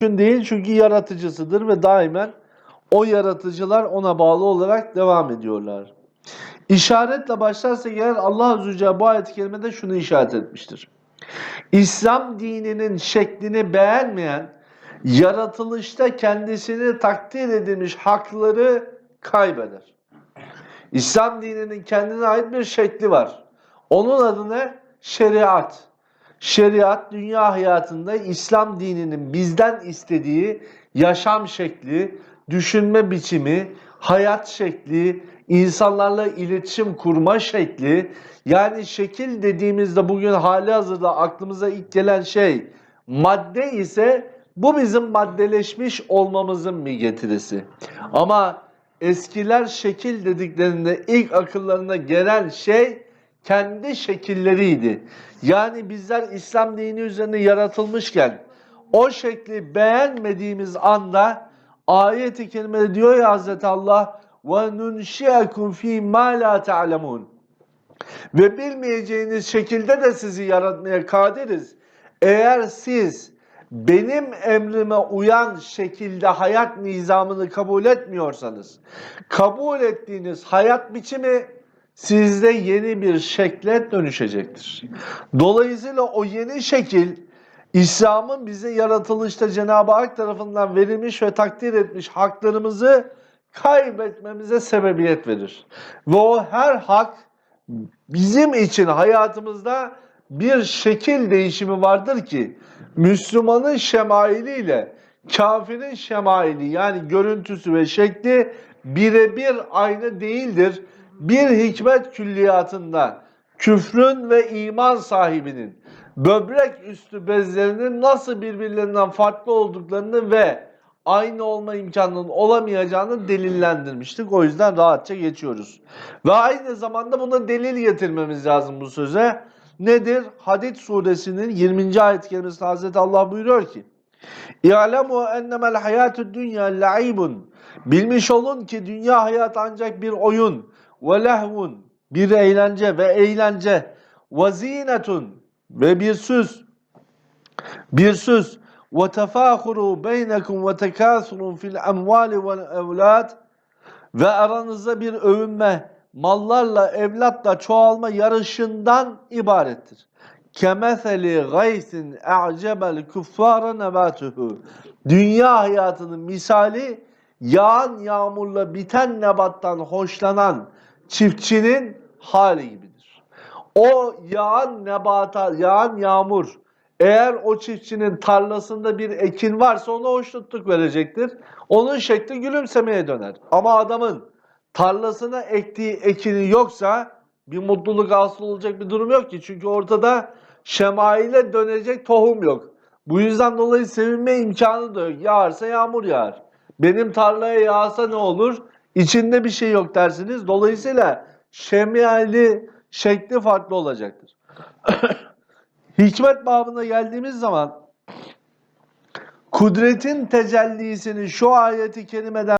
mümkün değil çünkü yaratıcısıdır ve daimen o yaratıcılar ona bağlı olarak devam ediyorlar. İşaretle başlarsak eğer Allah Azze ve bu ayet-i kerimede şunu işaret etmiştir. İslam dininin şeklini beğenmeyen, yaratılışta kendisini takdir edilmiş hakları kaybeder. İslam dininin kendine ait bir şekli var. Onun adı ne? Şeriat. Şeriat dünya hayatında İslam dininin bizden istediği yaşam şekli, düşünme biçimi, hayat şekli, insanlarla iletişim kurma şekli. Yani şekil dediğimizde bugün hali hazırda aklımıza ilk gelen şey madde ise bu bizim maddeleşmiş olmamızın bir getirisi. Ama eskiler şekil dediklerinde ilk akıllarına gelen şey kendi şekilleriydi. Yani bizler İslam dini üzerine yaratılmışken o şekli beğenmediğimiz anda ayet-i kerimede diyor ya Hazreti Allah ve nunşiakum fi ma la. Ve bilmeyeceğiniz şekilde de sizi yaratmaya kadiriz. Eğer siz benim emrime uyan şekilde hayat nizamını kabul etmiyorsanız, kabul ettiğiniz hayat biçimi sizde yeni bir şekle dönüşecektir. Dolayısıyla o yeni şekil İslam'ın bize yaratılışta Cenab-ı Hak tarafından verilmiş ve takdir etmiş haklarımızı kaybetmemize sebebiyet verir. Ve o her hak bizim için hayatımızda bir şekil değişimi vardır ki Müslümanın şemailiyle kafirin şemaili yani görüntüsü ve şekli birebir aynı değildir. Bir hikmet külliyatında küfrün ve iman sahibinin böbrek üstü bezlerinin nasıl birbirlerinden farklı olduklarını ve aynı olma imkanının olamayacağını delillendirmiştik. O yüzden rahatça geçiyoruz. Ve aynı zamanda buna delil getirmemiz lazım bu söze. Nedir? Hadid suresinin 20. ayet kerimesinde Hazreti Allah buyuruyor ki İ'lemu ennemel hayatü dünya la'ibun Bilmiş olun ki dünya hayatı ancak bir oyun ve lehvun bir eğlence ve eğlence ve zinetun ve bir süs bir süs ve tefâhuru beynekum ve tekâsurun fil emvâli vel evlâd ve aranızda bir övünme, mallarla, evlatla çoğalma yarışından ibarettir. Kemeseli gaysin a'cebel kuffara nebatuhu. Dünya hayatının misali yağan yağmurla biten nebattan hoşlanan çiftçinin hali gibidir. O yağan nebata, yağan yağmur eğer o çiftçinin tarlasında bir ekin varsa ona hoşnutluk verecektir. Onun şekli gülümsemeye döner. Ama adamın tarlasına ektiği ekini yoksa bir mutluluk hasıl olacak bir durum yok ki. Çünkü ortada şemaile dönecek tohum yok. Bu yüzden dolayı sevinme imkanı da yok. Yağarsa yağmur yağar. Benim tarlaya yağsa ne olur? İçinde bir şey yok dersiniz. Dolayısıyla şemaili şekli farklı olacaktır. Hikmet babına geldiğimiz zaman kudretin tecellisini şu ayeti kerimeden